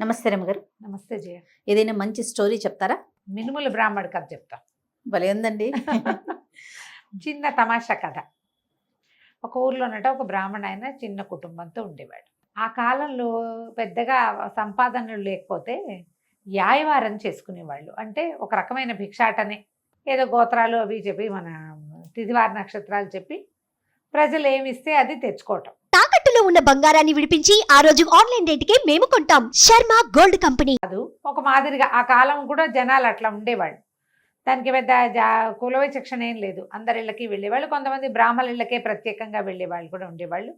నమస్తే రమ్మగారు. నమస్తే జయ. ఏదైనా మంచి స్టోరీ చెప్తారా? మినుముల బ్రాహ్మణ కథ చెప్తా. భలే ఉందండి. చిన్న తమాషా కథ. ఒక ఊర్లోనట ఒక బ్రాహ్మణ ఆయన చిన్న కుటుంబంతో ఉండేవాడు. ఆ కాలంలో పెద్దగా సంపాదనలు లేకపోతే యాయవారం చేసుకునేవాళ్ళు. అంటే ఒక రకమైన భిక్షాటనే. ఏదో గోత్రాలు అవి చెప్పి మన తిదివార నక్షత్రాలు చెప్పి ప్రజలు ఏమి ఇస్తే అది తెచ్చుకోవటం. తాకట్టులో ఉన్న బంగారాన్ని విడిపించి ఆ రోజు ఆన్లైన్ రేటుకే మేము కొంటాం. Sharma gold company. కాదు ఒక మాదిరిగా ఆ కాలం కూడా జనాలు అట్లా ఉండేవాళ్ళు. దానికి పెద్ద కుల విచక్షణ ఏం లేదు. అందరి ఇళ్ళకి వెళ్ళేవాళ్ళు. కొంతమంది బ్రాహ్మణ ఇళ్ళకే ప్రత్యేకంగా వెళ్ళేవాళ్ళు కూడా ఉండేవాళ్ళు.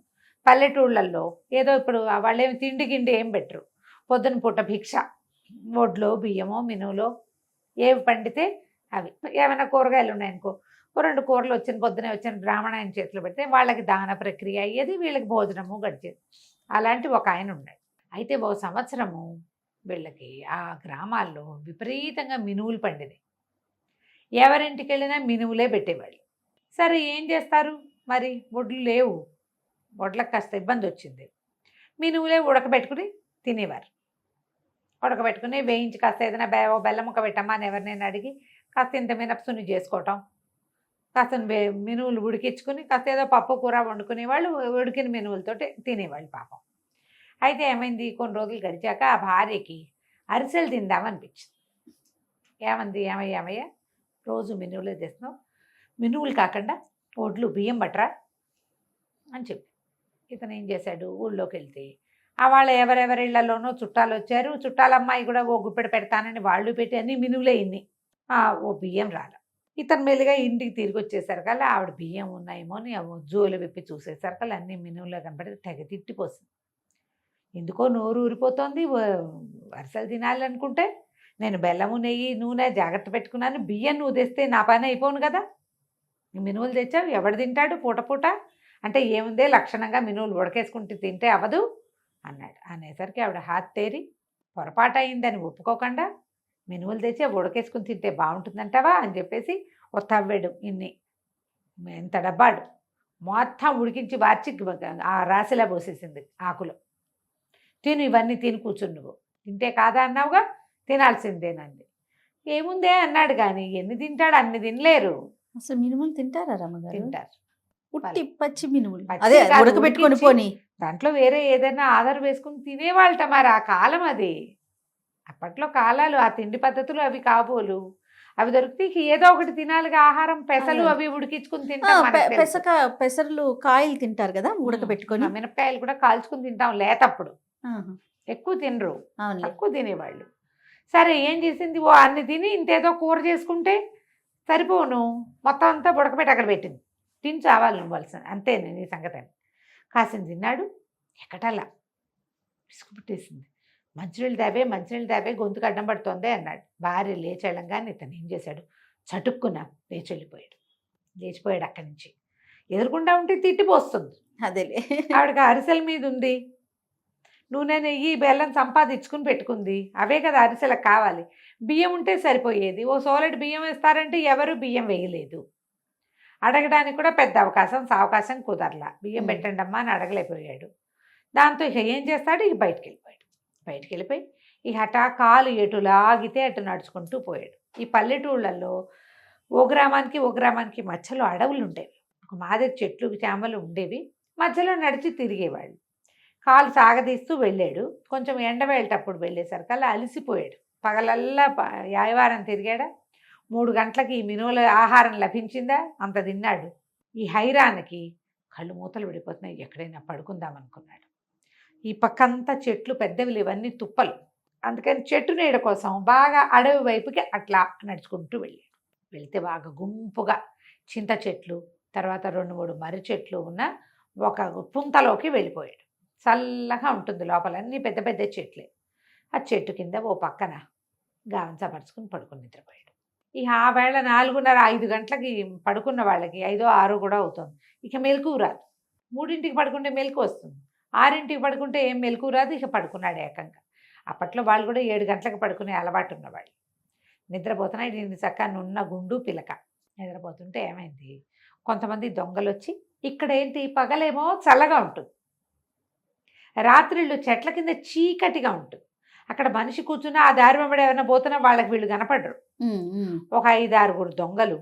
పల్లెటూళ్ళల్లో ఏదో ఇప్పుడు వాళ్ళేమి తిండి గిండి ఏం పెట్టరు. పొద్దున పూట భిక్ష. వడ్లో బియ్యమో మినువులో ఏవి పండితే అవి. ఏమైనా కూరగాయలు ఉన్నాయనుకో ఓ రెండు కూరలు వచ్చిన పొద్దునే వచ్చిన బ్రాహ్మణ ఆయన చేతిలో పెడితే వాళ్ళకి దాన ప్రక్రియ అయ్యేది వీళ్ళకి భోజనము గడిచేది. అలాంటి ఒక ఆయన ఉన్నాడు. అయితే ఓ సంవత్సరము వీళ్ళకి ఆ గ్రామాల్లో విపరీతంగా మినువులు పండినాయి. ఎవరింటికి వెళ్ళినా మినువులే పెట్టేవాళ్ళు. సరే ఏం చేస్తారు? మరి వడ్లు లేవు. వడ్లకు కాస్త ఇబ్బంది వచ్చింది. మినువులే ఉడకబెట్టుకుని తినేవారు. ఉడకబెట్టుకుని వేయించి కాస్త ఏదైనా బె ఓ బెల్లం ముక్క పెట్టమ్మా అని ఎవరినైనా అడిగి కాస్త ఇంత మినపసుని చేసుకోవటం కాస్త మినువులు ఉడికించుకుని కాస్త ఏదో పప్పు కూర వండుకునేవాళ్ళు ఉడికిన మినువులతో తినేవాళ్ళు పాపం. అయితే ఏమైంది? కొన్ని రోజులు గడిచాక ఆ భార్యకి అరిసెలు తిందామనిపించింది. ఏమంది? ఏమయ్య ఏమయ్య? రోజు మినువులే తెస్తున్నావు. మినువులు కాకుండా ఒడ్లు బియ్యం బట్టరా అని చెప్పి. ఇతను ఏం చేశాడు? ఊళ్ళోకి వెళ్తే ఆ వాళ్ళ ఎవరెవరి ఇళ్ళలోనో చుట్టాలు వచ్చారు. చుట్టాల అమ్మాయి కూడా ఓ గుప్పెడు పెడతానని వాళ్ళు పెట్టి అన్ని మినువులే ఇన్ని. ఓ బియ్యం రాలే. ఇతను మెల్లిగా ఇంటికి తిరిగి వచ్చేసరికల్లా ఆవిడ బియ్యం ఉన్నాయేమో అని జోలు విప్పి చూసేసరికల్లా అన్ని మినువులో కనపడి తెగ తిట్టిపోసింది. ఎందుకో నోరు ఊరిపోతుంది వరుసలు తినాలనుకుంటే నేను బెల్లము నెయ్యి నూనె జాగ్రత్త పెట్టుకున్నాను బియ్యం నువ్వు తెస్తే నా పని అయిపోను కదా. మినువులు తెచ్చావు ఎవడు తింటాడు పూట పూట? అంటే ఏముందే లక్షణంగా మినువులు ఉడకేసుకుంటే తింటే అవ్వదు అన్నాడు. అనేసరికి ఆవిడ హాత్ తేరి పొరపాటు అయిందని ఒప్పుకోకుండా మినువులు తెచ్చి అవి ఉడకేసుకుని తింటే బాగుంటుందంటావా అని చెప్పేసి ఓ తవ్వెడు ఇన్ని. ఎంత డబ్బాడు మొత్తం ఉడికించి వార్చి ఆ రాశిలా పోసేసింది ఆకులు. తిను ఇవన్నీ తిని కూర్చుని నువ్వు. తింటే కాదా అన్నావుగా? తినాల్సిందేనండి ఏముందే అన్నాడు కానీ ఎన్ని తింటాడు అన్ని తినలేరు. అసలు మినుములు తింటారా రమ్మగారు? తింటారు. ఉట్టి పచ్చి మినుములు. అదే ఉడకబెట్టుకొని. పోని. దాంట్లో వేరే ఏదైనా ఆధార్ వేసుకుని తినేవాళ్ళట మరి ఆ కాలం అది. అప్పట్లో కాలాలు ఆ తిండి పద్ధతులు అవి కాబోలు. అవి దొరికితే ఏదో ఒకటి తినాలిగా ఆహారం పెసలు. అవి ఉడికించుకుని తింటాం. పెసక పెసర్లు కాయలు తింటారు కదా ఉడకబెట్టుకొని. మినపకాయలు కూడా కాల్చుకుని తింటాం లేతప్పుడు. ఎక్కువ తినరు. తక్కువ తినేవాళ్ళు. సరే ఏం చేసింది? ఓ అన్ని తిని ఇంతేదో కూర చేసుకుంటే సరిపోను. మొత్తం అంతా ఉడకబెట్టి అక్కడ పెట్టింది. తిని చావాలి నువ్వు వలసిన అంతే నీ సంగతి అని. కాసిన తిన్నాడు. ఎక్కటల్లా విసుగు పుట్టేసింది. మంచినీళ్ళు దాబే మంచినీళ్ళు దాబే గొంతుకు అడ్డం పడుతోంది అన్నాడు. భార్య లేచెళ్ళంగానే ఇతను ఏం చేశాడు? చటుక్కున లేచి వెళ్ళిపోయాడు లేచిపోయాడు అక్కడి నుంచి. ఎదురుకుండా ఉంటే తిట్టిపోస్తుంది అదేలే. ఆవిడకి అరిసెల మీద ఉంది. నూనె నెయ్యి బెల్లం సంపాదించుకుని పెట్టుకుంది. అవే కదా అరిసెలకు కావాలి. బియ్యం ఉంటే సరిపోయేది. ఓ సోలెడ్ బియ్యం వేస్తారంటే ఎవరు బియ్యం వేయలేదు. అడగడానికి కూడా పెద్ద అవకాశం అవకాశం కుదరలా. బియ్యం. పెట్టండి అమ్మా అని అడగలేకపోయాడు. దాంతో ఇక ఏం చేస్తాడు? ఇక బయటికి వెళ్ళిపోయాడు బయటికి వెళ్ళిపోయి ఈ హఠాకాలు ఎటు లాగితే అటు నడుచుకుంటూ పోయాడు. ఈ పల్లెటూళ్ళల్లో ఓ గ్రామానికి ఓ గ్రామానికి మధ్యలో అడవులు ఉండేవి. ఒక మాదిరి చెట్లు చేమలు ఉండేవి. మధ్యలో నడిచి తిరిగేవాళ్ళు. కాలు సాగదీస్తూ వెళ్ళాడు. కొంచెం ఎండ వెళ్ళేటప్పుడు వెళ్ళేసరికల్లా అలసిపోయాడు. పగలల్లా యాయవారం తిరిగాడా? మూడు గంటలకి ఈ మినువుల ఆహారం లభించిందా? అంత తిన్నాడు. ఈ హైరానికి కళ్ళు మూతలు విడిపోతున్నాయి. ఎక్కడైనా పడుకుందాం అనుకున్నాడు ఈ పక్కంతా చెట్లు పెద్దవి ఇవన్నీ తుప్పలు. అందుకని చెట్టు నీడ కోసం బాగా అడవి వైపుకి అట్లా నడుచుకుంటూ వెళ్ళాడు వెళితే బాగా గుంపుగా చింత చెట్లు తర్వాత రెండు మూడు మర్రి చెట్లు ఉన్న ఒక పుంతలోకి వెళ్ళిపోయాడు. చల్లగా ఉంటుంది లోపల అన్ని పెద్ద పెద్ద చెట్లే. ఆ చెట్టు కింద ఓ పక్కన గావంచపరుచుకుని పడుకుని నిద్రపోయాడు. ఇక ఆ వేళ నాలుగున్నర ఐదు గంటలకి పడుకున్న వాళ్ళకి ఐదో ఆరు కూడా అవుతుంది. ఇక మెలకు రాదు. మూడింటికి పడుకుంటే మెలకు వస్తుంది. ఆరింటికి పడుకుంటే ఏం మెలకు రాదు ఇక పడుకున్నాడు ఏకంగా. అప్పట్లో వాళ్ళు కూడా ఏడు గంటలకు పడుకునే అలవాటు ఉన్నవాళ్ళు. నిద్రపోతున్నాయి దీన్ని చక్కగా నున్న గుండు పిలక. నిద్రపోతుంటే ఏమైంది? కొంతమంది దొంగలు వచ్చి ఇక్కడ ఏంటి పగలేమో చల్లగా ఉంటుంది. రాత్రిళ్ళు చెట్ల కింద చీకటిగా ఉంటుంది. అక్కడ మనిషి కూర్చున్నా ఆ దారి వెంబడి ఏమైనా పోతున్నా వాళ్ళకి వీళ్ళు కనపడరు. ఒక ఐదు ఆరుగురు దొంగలు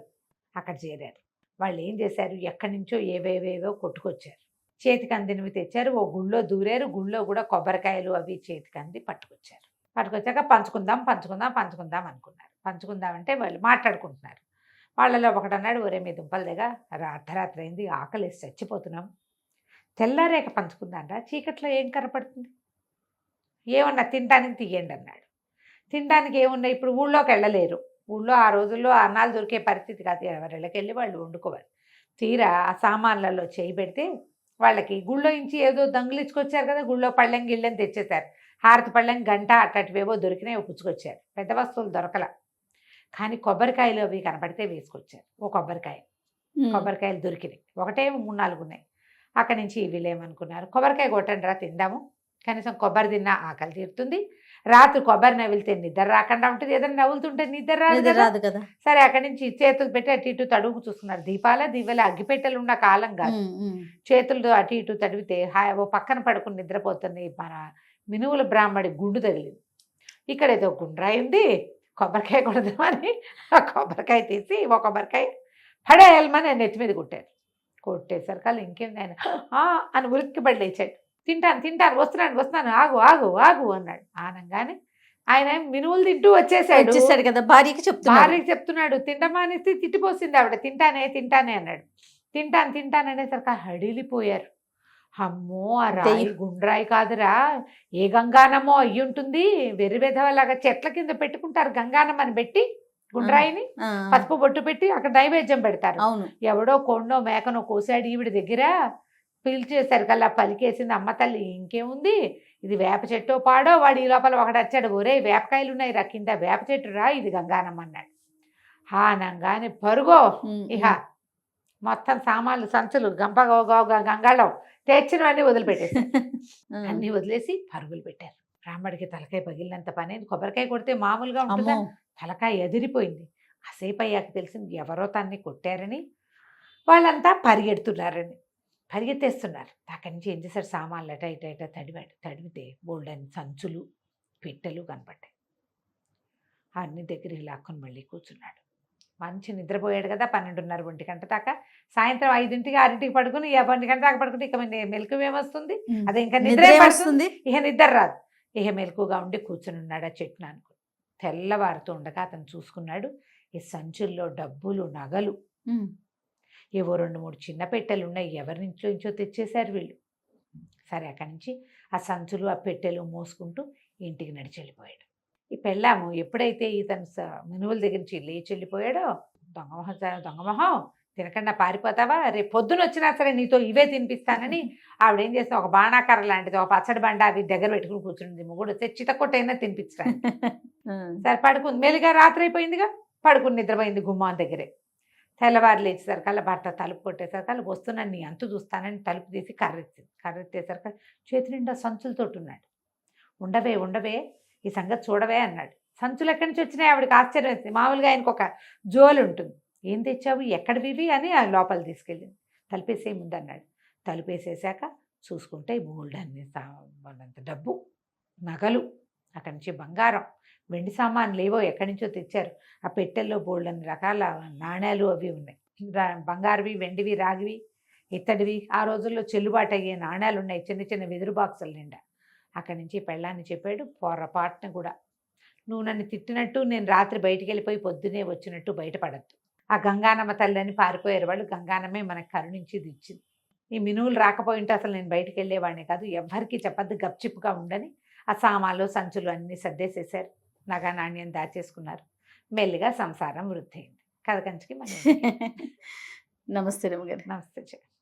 అక్కడ చేరారు. వాళ్ళు ఏం చేశారు? ఎక్కడి నుంచో ఏవేవేవో కొట్టుకొచ్చారు. చేతికి అందినవి తెచ్చారు. ఓ గుళ్ళో దూరారు. గుళ్ళో కూడా కొబ్బరికాయలు అవి చేతికి అంది పట్టుకొచ్చారు. పట్టుకొచ్చాక పంచుకుందాం పంచుకుందాం పంచుకుందాం అనుకున్నారు. పంచుకుందామంటే వాళ్ళు మాట్లాడుకుంటున్నారు. వాళ్ళలో ఒకడు అన్నాడు ఒరే మీ దుంపల దగ్గర అర్ధరాత్రి అయింది. ఆకలి చచ్చిపోతున్నాం. తెల్లారేక పంచుకుందాంరా చీకట్లో ఏం కనపడుతుంది ఏమన్నా తినడానికి తీయండి అన్నాడు. తినడానికి ఏమున్నాయి? ఇప్పుడు ఊళ్ళోకి వెళ్ళలేరు. ఊళ్ళో ఆ రోజుల్లో అన్నాలు దొరికే పరిస్థితి కాదు. ఎవరి వెళ్ళి వాళ్ళు వండుకోవాలి. తీరా ఆ సామాన్లలో చేయి పెడితే వాళ్ళకి. గుళ్ళో నుంచి ఏదో దంగులిచ్చుకొచ్చారు కదా గుళ్ళో పళ్ళెం గిళ్ళెం తెచ్చేశారు. హారతి పళ్ళెం గంట అట్టటివేవో దొరికినాయి పుచ్చుకొచ్చారు. పెద్ద వస్తువులు దొరకల. కానీ కొబ్బరికాయలు అవి కనపడితే వేసుకొచ్చారు. ఓ కొబ్బరికాయ. కొబ్బరికాయలు దొరికినాయి. ఒకటే మూడు నాలుగు ఉన్నాయి. అక్కడి నుంచి వీళ్ళు ఏమనుకున్నారు? కొబ్బరికాయ కొట్టండి రా తిందాము. కనీసం కొబ్బరి తిన్నా ఆకలి తీరుతుంది. రాత్రి కొబ్బరి నవ్వులితే నిద్ర రాకుండా ఉంటుంది ఏదైనా నవ్వులుతుంటే నిద్ర రాదు రాదు కదా. సరే అక్కడి నుంచి చేతులు పెట్టి అటు ఇటు తడుగు చూస్తున్నారు. దీపాల దివ్వెల అగ్గిపెట్టెలు ఉన్న కాలం కాదు. చేతులు అటు ఇటు తడివితే హాయ్ ఓ పక్కన పడుకుని నిద్రపోతుంది మన మినువుల బ్రాహ్మడి గుండు తగిలింది. ఇక్కడ ఏదో గుండ్రాయి ఉంది కొబ్బరికాయ కొడదామని ఆ కొబ్బరికాయ తీసి ఒక కొబ్బరికాయ పడేయాలమని నెత్తి మీద కొట్టారు. కొట్టేసరికి వాళ్ళు ఇంకేంది ఆయన? "ఆ" అని ఉలిక్కిపడి లేచాడు తింటాను తింటాను వస్తున్నాను వస్తున్నాను ఆగు ఆగు ఆగు అన్నాడు. ఆనంగానే ఆయన మినువులు తింటూ వచ్చేసాడు. వచ్చేసాడు కదా భార్యకి చెప్తున్నారు. భార్యకి చెప్తున్నాడు తింటమానేసి తిట్టిపోసింది ఆవిడ తింటానే తింటానే అన్నాడు. తింటాను తింటాను అనేసరికి హడిలిపోయారు. అమ్మో ఆ రాయి. గుండ్రాయి కాదురా. ఏ గంగానమో అయ్యి ఉంటుంది వెర్రి వెధవలాగా చెట్ల కింద పెట్టుకుంటారు గంగానం అని పెట్టి గుండ్రాయిని పసుపు బొట్టు పెట్టి అక్కడ నైవేద్యం పెడతారు. ఎవడో కొండో మేకనో కోసాడు ఈవిడ దగ్గర. పిలిచేసరికి అలా పలికేసింది అమ్మ తల్లి ఇంకేముంది? ఇది వేప చెట్టో పాడో? వాడు ఈ లోపల ఒకడు వచ్చాడు. ఒరే వేపకాయలు ఉన్నాయి రా కింద వేప చెట్టు రా ఇది గంగానమ్మ అన్నాడు. హానంగానే పరుగో ఇహ మొత్తం సామాన్లు సంచులు గంప గంగాళం తెచ్చినవన్నీ వదిలిపెట్టేసి. అన్నీ వదిలేసి పరుగులు పెట్టారు. రాముడికి తలకాయ పగిలినంత పని. కొబ్బరికాయ కొడితే మామూలుగా ఉంటుందా? తలకాయ ఎదిరిపోయింది. కాసేపు అయ్యాక తెలిసింది ఎవరో తన్ని కొట్టారని వాళ్ళంతా పరిగెడుతున్నారని. పరిగెత్తేస్తున్నారు. అక్కడి నుంచి ఏం చేశారు. సామాన్లు అట ఇట ఇట తడివాడు తడివితే బోల్డని సంచులు పిట్టలు కనపడ్డాయి. అన్ని దగ్గరికి లాక్కొని మళ్ళీ కూర్చున్నాడు. మంచి నిద్రపోయాడు కదా పన్నెండున్నర ఒంటి గంట దాకా. సాయంత్రం ఐదింటికి ఆరింటికి పడుకుని ఒంటి గంట దాకా పడుకుంటే ఇక మెలకు ఏమొస్తుంది. అదే ఇంకా నిద్ర వస్తుంది ఇక నిద్ర రాదు. ఇక మెలకుగా ఉండి కూర్చుని ఉన్నాడు ఆ చెట్టును అనుకో తెల్లవారుతూ ఉండగా అతను చూసుకున్నాడు. ఈ సంచుల్లో డబ్బులు నగలు. ఏవో రెండు మూడు చిన్న పెట్టెలు ఉన్నాయి ఎవరి నుంచో తెచ్చేశారు వీళ్ళు. సరే అక్కడి నుంచి ఆ సంచులు ఆ పెట్టెలు మోసుకుంటూ ఇంటికి నడిచి వెళ్ళిపోయాడు ఈ పెళ్ళాము ఎప్పుడైతే ఇతను మినువుల దగ్గర నుంచి లేచి వెళ్ళిపోయాడో దొంగమొహం దొంగమొహం తినకుండా పారిపోతావా? రేపు పొద్దున వచ్చినా సరే నీతో ఇవే తినిపిస్తానని ఆవిడ ఏం చేస్తా ఒక బాణాకర్ర లాంటిది ఒక పచ్చడి బండ అవి దగ్గర పెట్టుకుని కూర్చుంది. మొగుడు వస్తే చితకొట్టైనా తినిపించడానికి. ఉమ్. సరే పడుకుంది. మెల్లిగా రాత్రి అయిపోయిందిగా. పడుకుని నిద్రపోయింది గుమ్మాన్ దగ్గరే. తెల్లవారు లేచేసరికల్లా భర్త తలుపు కొట్టేసరికల్లా వస్తున్నాను నీ అంతు చూస్తానని తలుపు తీసి కర్రెత్తింది. కర్రెత్తేసరికి చేతి నిండా సంచులతోటి ఉన్నాడు ఉండవే ఉండవే ఈ సంగతి చూడవే అన్నాడు. సంచులు ఎక్కడి నుంచి వచ్చినాయి? ఆవిడకి ఆశ్చర్యం వేసింది మామూలుగా ఆయనకు ఒక జోలు ఉంటుంది. ఏం తెచ్చావు? ఎక్కడివి అని ఆ లోపల తీసుకెళ్ళింది. తలుపేసే ముందు అన్నాడు తలుపేసేసాక చూసుకుంటే బోల్డ్ అన్ని అంత డబ్బు నగలు అక్కడి నుంచి బంగారం వెండి సామాన్లు ఏవో ఎక్కడి నుంచో తెచ్చారు. ఆ పెట్టెల్లో బోల్డ్ అన్ని రకాల నాణేలు అవి ఉన్నాయి. బంగారువి వెండివి రాగివి ఇత్తడివి. ఆ రోజుల్లో చెల్లుబాటు అయ్యే నాణేలు ఉన్నాయి. చిన్న చిన్న వెదురు బాక్సుల నిండా. అక్కడి నుంచి పెళ్ళాన్ని చెప్పాడు పొరపాటున కూడా. నువ్వు నన్ను తిట్టినట్టు నేను రాత్రి బయటికి వెళ్ళిపోయి పొద్దునే వచ్చినట్టు బయటపడద్దు. ఆ గంగానమ్మ తల్లిని పారిపోయారు వాళ్ళు. గంగానమ్మే మనకు కరుణించి ఇచ్చింది ఈ మినువులు రాకపోయింటే అసలు నేను బయటికి వెళ్ళేవాడిని కాదు. ఎవ్వరికీ చెప్పద్దు. గప్చిప్గా ఉండని ఆ సామాన్లు సంచులు అన్నీ సర్దేసేసారు నగా నాణ్యం దాచేసుకున్నారు. మెల్లిగా సంసారం వృద్ధి అయింది. కథ కంచికి మనం నమస్తే రమగారు నమస్తే జగన్